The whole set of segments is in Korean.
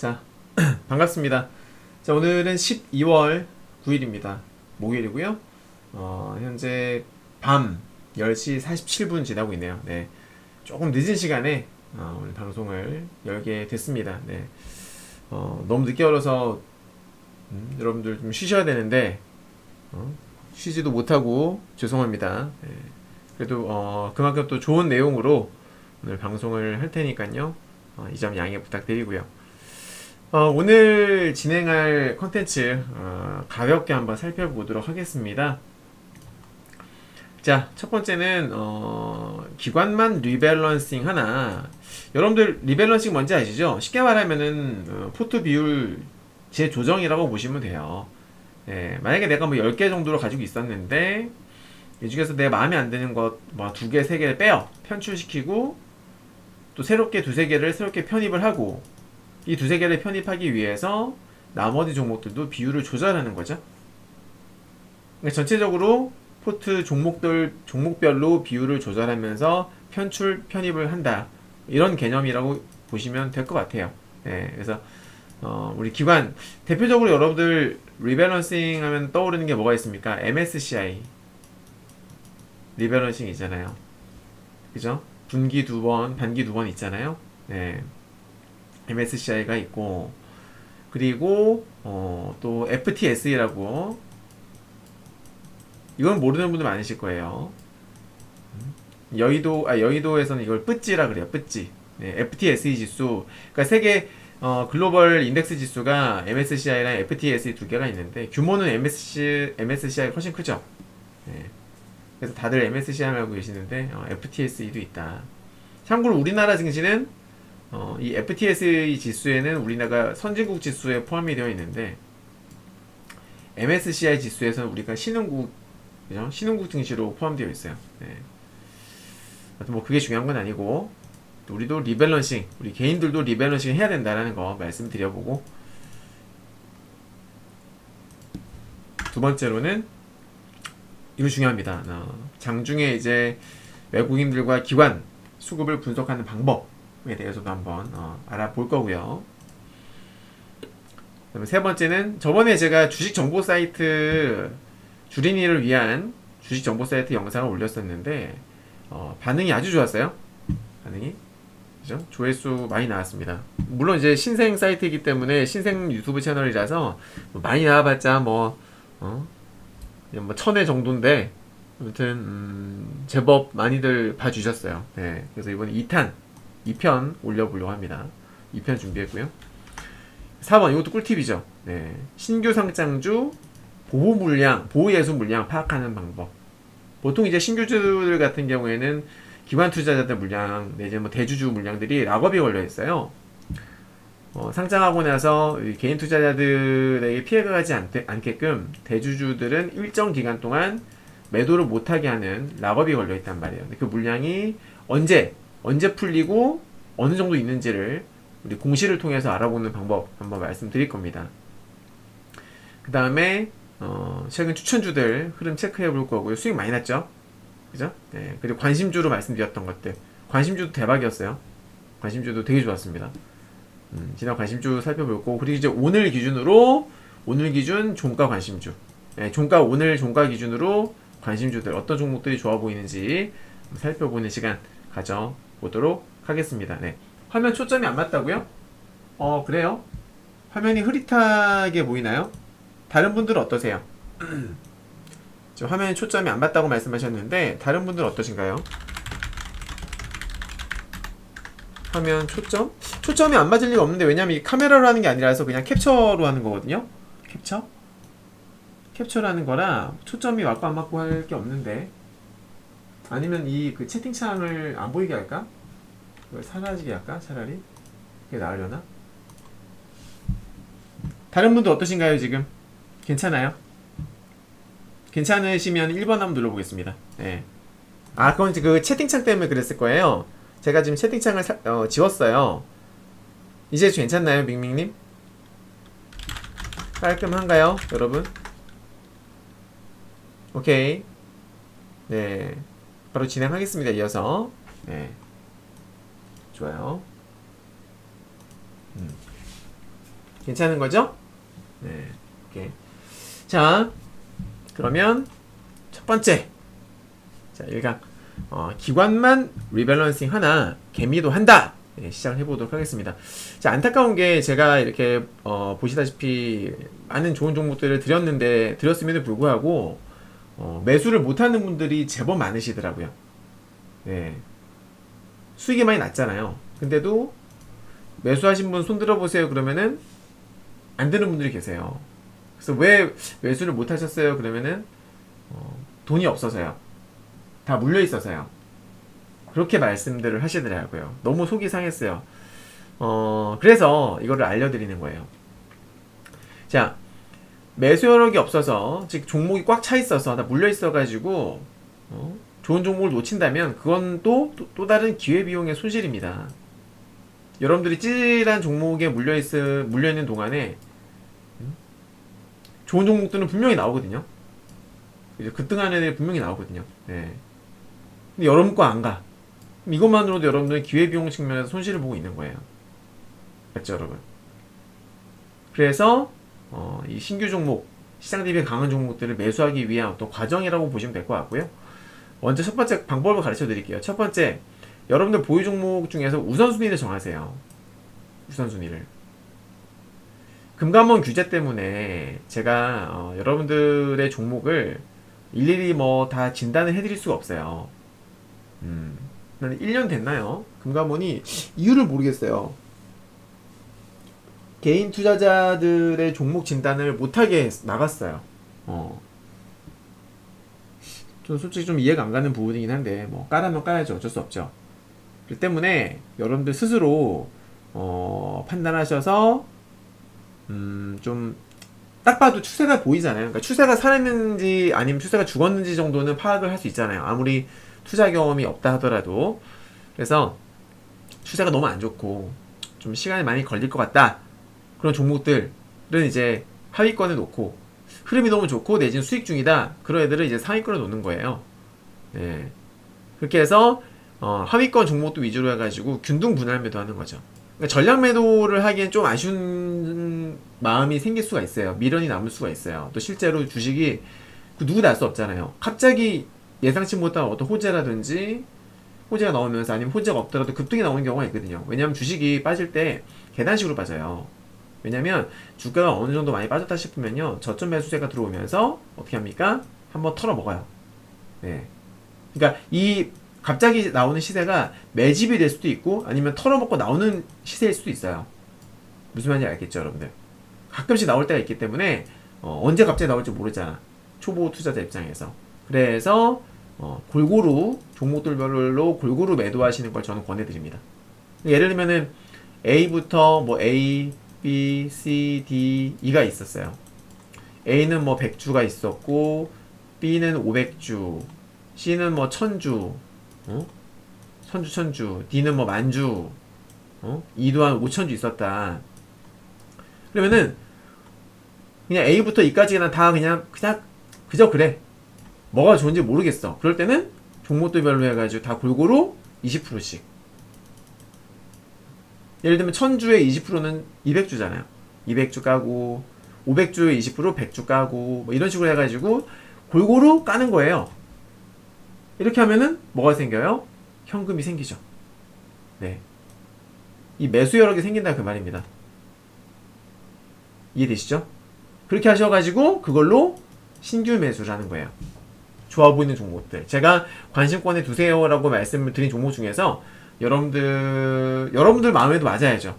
자, 반갑습니다. 자, 오늘은 12월 9일입니다. 목요일이고요. 어, 현재 밤 10시 47분 지나고 있네요. 네. 조금 늦은 시간에 어, 오늘 방송을 열게 됐습니다. 네. 어, 너무 늦게 열어서 음, 여러분들 좀 쉬셔야 되는데 어, 쉬지도 못하고 죄송합니다. 네. 그래도 어, 그만큼 또 좋은 내용으로 오늘 방송을 할 테니까요. 어, 이점 양해 부탁드리고요. 어, 오늘 진행할 컨텐츠 어, 가볍게 한번 살펴보도록 하겠습니다. 자, 첫 번째는 어, 기관만 리밸런싱 하나. 여러분들 리밸런싱 뭔지 아시죠? 쉽게 말하면은 어, 포트 비율 재조정이라고 보시면 돼요. 예, 만약에 내가 뭐 10개 정도로 가지고 있었는데 이 중에서 내 마음에 안 드는 것뭐두 개, 세 개를 빼요. 편출시키고 또 새롭게 두세 개를 새롭게 편입을 하고 이 두세 개를 편입하기 위해서 나머지 종목들도 비율을 조절하는 거죠. 그러니까 전체적으로 포트 종목들 종목별로 비율을 조절하면서 편출 편입을 한다 이런 개념이라고 보시면 될 것 같아요. 네, 그래서 어, 우리 기관 대표적으로 여러분들 리밸런싱 하면 떠오르는 게 뭐가 있습니까? MSCI 리밸런싱 있잖아요. 그죠? 분기 두 번, 반기 두 번 있잖아요. 네. MSCI가 있고 그리고 어, 또 FTSE라고 이건 모르는 분들 많으실 거예요. 음. 여의도 아 여의도에서는 이걸 뿌찌라 그래요. 뿌찌. 네, FTSE 지수. 그러니까 세계 어, 글로벌 인덱스 지수가 MSCI랑 FTSE 두 개가 있는데 규모는 MSC, MSCI가 훨씬 크죠. 네. 그래서 다들 MSCI 알고 계시는데 어, FTSE도 있다. 참고로 우리나라 증시는 어, 이 FTSE 지수에는 우리나라가 선진국 지수에 포함이 되어 있는데 MSCI 지수에서는 우리가 신흥국 그죠? 신흥국 증시로 포함되어 있어요. 네. 뭐 그게 중요한 건 아니고 또 우리도 리밸런싱 우리 개인들도 리밸런싱 해야 된다라는 거 말씀드려보고 두 번째로는 이거 중요합니다. 어, 장중에 이제 외국인들과 기관 수급을 분석하는 방법 에 대해서도 한번 어, 알아볼 거고요. 그다음에 세 번째는 저번에 제가 주식 정보 사이트 주린이를 위한 주식 정보 사이트 영상을 올렸었는데 어, 반응이 아주 좋았어요. 반응이 그죠? 조회수 많이 나왔습니다. 물론 이제 신생 사이트이기 때문에 신생 유튜브 채널이라서 뭐 많이 나와봤자 뭐 어? 뭐 천회 정도인데 아무튼 음, 제법 많이들 봐주셨어요. 네, 그래서 이번에 2탄 2편 올려보려고 합니다. 2편 준비했고요. 4번 이것도 꿀팁이죠. 네, 신규 상장주 보호 물량, 보호 예수 물량 파악하는 방법. 보통 이제 신규주들 같은 경우에는 기관 투자자들 물량 내지 뭐 대주주 물량들이 락업이 걸려 있어요. 어, 상장하고 나서 개인 투자자들에게 피해가 가지 않, 않게끔 대주주들은 일정 기간 동안 매도를 못하게 하는 락업이 걸려 있단 말이에요. 그 물량이 언제 언제 풀리고 어느 정도 있는지를 우리 공시를 통해서 알아보는 방법 한번 말씀드릴 겁니다. 그 다음에 어, 최근 추천주들 흐름 체크해 볼 거고요. 수익 많이 났죠? 그죠? 네, 그리고 관심주로 말씀드렸던 것들. 관심주도 대박이었어요. 관심주도 되게 좋았습니다. 음, 지난 관심주 살펴볼 거고, 그리고 이제 오늘 기준으로, 오늘 기준 종가 관심주. 네, 종가, 오늘 종가 기준으로 관심주들, 어떤 종목들이 좋아 보이는지 살펴보는 시간 가져 보도록 하겠습니다. 네. 화면 초점이 안 맞다고요? 어, 그래요? 화면이 흐릿하게 보이나요? 다른 분들은 어떠세요? 지금 화면에 초점이 안 맞다고 말씀하셨는데 다른 분들은 어떠신가요? 화면 초점? 초점이 안 맞을 리가 없는데 왜냐면 이 카메라로 하는 게 아니라서 그냥 캡처로 하는 거거든요. 캡처? 캡처라는 거라 초점이 맞고 안 맞고 할 게 없는데 아니면 이 그 채팅창을 안 보이게 할까? 이걸 사라지게 할까? 차라리 그게 나으려나? 다른 분들 어떠신가요 지금? 괜찮아요? 괜찮으시면 1번 한번 눌러보겠습니다. 네. 아, 그건 그 채팅창 때문에 그랬을 거예요. 제가 지금 채팅창을 사, 어, 지웠어요. 이제 괜찮나요, 밍밍님? 깔끔한가요, 여러분? 오케이. 네. 바로 진행하겠습니다, 이어서. 네. 좋아요. 음. 괜찮은 거죠? 네. 오케이. 자, 그러면 첫 번째. 자, 1강. 어, 기관만 리밸런싱 하나, 개미도 한다. 네, 시작을 해보도록 하겠습니다. 자, 안타까운 게 제가 이렇게 어, 보시다시피 많은 좋은 종목들을 드렸는데 드렸음에도 불구하고 어, 매수를 못하는 분들이 제법 많으시더라고요. 네. 수익이 많이 났잖아요. 근데도 매수하신 분 손 들어 보세요. 그러면은 안 되는 분들이 계세요. 그래서 왜 매수를 못 하셨어요? 그러면은 어, 돈이 없어서요. 다 물려 있어서요. 그렇게 말씀들을 하시더라고요. 너무 속이 상했어요. 어, 그래서 이거를 알려드리는 거예요. 자, 매수 여력이 없어서, 즉, 종목이 꽉 차 있어서, 다 물려 있어가지고, 어, 좋은 종목을 놓친다면, 그건 또, 또, 또 다른 기회비용의 손실입니다. 여러분들이 찌질한 종목에 물려있, 물려있는 동안에, 음? 좋은 종목들은 분명히 나오거든요. 이제 급등하는 애들이 분명히 나오거든요. 네. 근데 여러분 거 안 가. 이것만으로도 여러분들은 기회비용 측면에서 손실을 보고 있는 거예요. 맞죠, 여러분? 그래서, 어, 이 신규 종목, 시장 대비 강한 종목들을 매수하기 위한 어떤 과정이라고 보시면 될 것 같고요. 먼저 첫 번째 방법을 가르쳐 드릴게요. 첫 번째, 여러분들 보유 종목 중에서 우선순위를 정하세요. 우선순위를. 금감원 규제 때문에 제가 어, 여러분들의 종목을 일일이 뭐 다 진단을 해드릴 수가 없어요. 음, 한 1년 됐나요? 금감원이 이유를 모르겠어요. 개인 투자자들의 종목 진단을 못하게 나갔어요. 어. 좀 솔직히 좀 이해가 안 가는 부분이긴 한데, 뭐, 까라면 까야죠. 어쩔 수 없죠. 그 때문에 여러분들 스스로, 어, 판단하셔서, 음, 좀, 딱 봐도 추세가 보이잖아요. 그러니까 추세가 살았는지 아니면 추세가 죽었는지 정도는 파악을 할 수 있잖아요. 아무리 투자 경험이 없다 하더라도. 그래서 추세가 너무 안 좋고 좀 시간이 많이 걸릴 것 같다. 그런 종목들은 이제 하위권에 놓고 흐름이 너무 좋고 내지는 수익 중이다. 그런 애들은 이제 상위권에 놓는 거예요. 네. 그렇게 해서 어, 하위권 종목도 위주로 해가지고 균등 분할 매도하는 거죠. 그러니까 전략 매도를 하기엔 좀 아쉬운 마음이 생길 수가 있어요. 미련이 남을 수가 있어요. 또 실제로 주식이 그 누구도 알 수 없잖아요. 갑자기 예상치 못한 어떤 호재라든지 호재가 나오면서 아니면 호재가 없더라도 급등이 나오는 경우가 있거든요. 왜냐하면 주식이 빠질 때 계단식으로 빠져요. 왜냐면 주가가 어느 정도 많이 빠졌다 싶으면요. 저점 매수세가 들어오면서 어떻게 합니까? 한번 털어 먹어요. 네. 그러니까 이 갑자기 나오는 시세가 매집이 될 수도 있고 아니면 털어먹고 나오는 시세일 수도 있어요. 무슨 말인지 알겠죠, 여러분들? 가끔씩 나올 때가 있기 때문에 어, 언제 갑자기 나올지 모르잖아. 초보 투자자 입장에서. 그래서 어, 골고루 종목들별로 골고루 매도하시는 걸 저는 권해드립니다. 예를 들면은 A부터 뭐 A, B, C, D, E가 있었어요. A는 뭐 100주가 있었고 B는 500주, C는 뭐 1000주, 어? 천주 천주, D는 뭐 만주, 어? E도 한 5천주 있었다. 그러면은 그냥 A부터 E까지 그냥 다 그냥 그냥 그저 그래. 뭐가 좋은지 모르겠어. 그럴 때는 종목들별로 해가지고 다 골고루 20%씩. 예를 들면 1000주에 20%는 200주잖아요. 200주 까고 500주에 20% 100주 까고 뭐 이런 식으로 해가지고 골고루 까는 거예요. 이렇게 하면은 뭐가 생겨요? 현금이 생기죠. 네. 이 매수 여력이 생긴다 그 말입니다. 이해되시죠? 그렇게 하셔가지고 그걸로 신규 매수를 하는 거예요. 좋아 보이는 종목들. 제가 관심권에 두세요라고 말씀을 드린 종목 중에서 여러분들 여러분들 마음에도 맞아야죠.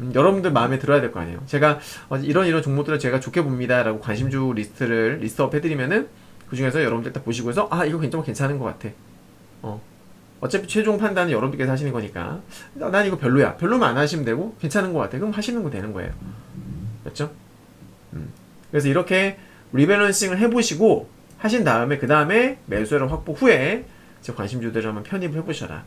음, 여러분들 마음에 들어야 될 거 아니에요. 제가 어, 이런 이런 종목들을 제가 좋게 봅니다라고 관심주 리스트를 리스트업 해드리면은 그 중에서 여러분들 딱 보시고 해서 아 이거 괜찮 괜찮은 것 같아. 어 어차피 최종 판단은 여러분들께서 하시는 거니까 난 이거 별로야. 별로면 안 하시면 되고 괜찮은 것 같아. 그럼 하시는 거 되는 거예요. 맞죠? 음. 그래서 이렇게 리밸런싱을 해보시고 하신 다음에 그 다음에 매수를 확보 후에 제 관심주들을 한번 편입을 해보셔라.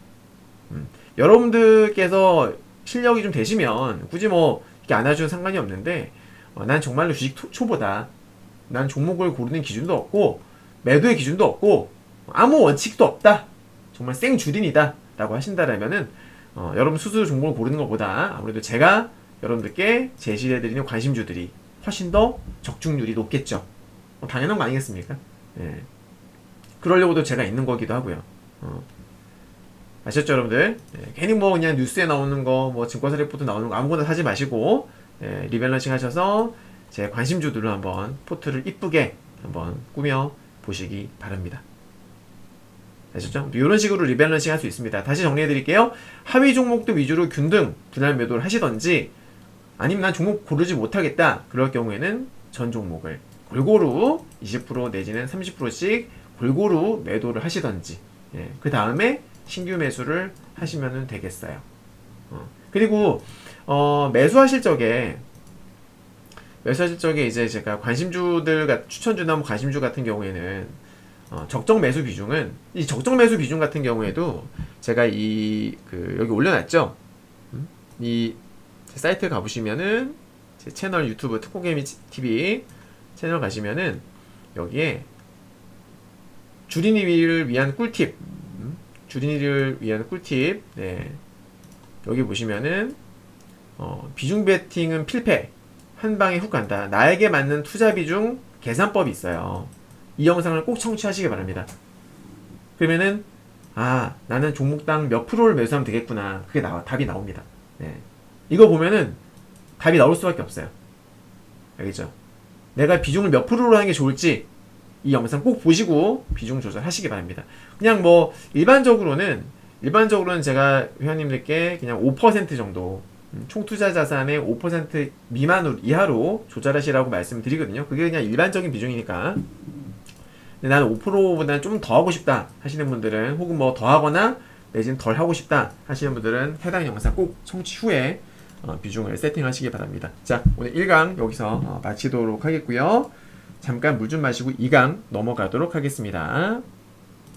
음. 여러분들께서 실력이 좀 되시면 굳이 뭐 이렇게 안 하셔도 상관이 없는데 어, 난 정말로 주식 토- 초보다. 난 종목을 고르는 기준도 없고 매도의 기준도 없고 아무 원칙도 없다. 정말 생 주린이다. 라고 하신다라면은 어, 여러분 스스로 종목을 고르는 것보다 아무래도 제가 여러분들께 제시해드리는 관심주들이 훨씬 더 적중률이 높겠죠. 뭐 당연한 거 아니겠습니까? 예. 그러려고도 제가 있는 거기도 하고요. 어. 아셨죠, 여러분들? 예, 괜히 뭐 그냥 뉴스에 나오는 거, 뭐 증권사 리포트 나오는 거 아무거나 사지 마시고 예, 리밸런싱 하셔서 제 관심주들로 한번 포트를 이쁘게 한번 꾸며 보시기 바랍니다. 아셨죠? 이런 식으로 리밸런싱 할 수 있습니다. 다시 정리해 드릴게요. 하위 종목도 위주로 균등 분할 매도를 하시던지 아니면 난 종목 고르지 못하겠다. 그럴 경우에는 전 종목을 골고루 20% 내지는 30%씩 골고루 매도를 하시던지 예, 그 다음에 신규 매수를 하시면 되겠어요. 어, 그리고 어, 매수하실 적에 매수하실 적에 이제 제가 관심주들 같- 추천주나 뭐 관심주 같은 경우에는 어, 적정 매수 비중은 이 적정 매수 비중 같은 경우에도 제가 이 그 여기 올려놨죠. 음? 이 사이트 가보시면은 제 채널 유튜브 특공개미 TV 채널 가시면은 여기에 주린이를 위한 꿀팁 음? 주린이를 위한 꿀팁. 네. 여기 보시면은 어, 비중 베팅은 필패. 한 방에 훅 간다. 나에게 맞는 투자 비중 계산법이 있어요. 이 영상을 꼭 청취하시기 바랍니다. 그러면은 아 나는 종목당 몇 프로를 매수하면 되겠구나. 그게 나와 답이 나옵니다. 네. 이거 보면은 답이 나올 수밖에 없어요. 알겠죠? 내가 비중을 몇 프로로 하는 게 좋을지 이 영상 꼭 보시고 비중 조절하시기 바랍니다. 그냥 뭐 일반적으로는 일반적으로는 제가 회원님들께 그냥 5% 정도 음, 총 투자 자산의 5% 미만으로 이하로 조절하시라고 말씀드리거든요. 그게 그냥 일반적인 비중이니까. 근데 나는 5%보다는 좀 더 하고 싶다 하시는 분들은 혹은 뭐 더 하거나 내지는 덜 하고 싶다 하시는 분들은 해당 영상 꼭 청취 후에 어, 비중을 세팅하시기 바랍니다. 자, 오늘 1강 여기서 어, 마치도록 하겠고요. 잠깐 물 좀 마시고 2강 넘어가도록 하겠습니다.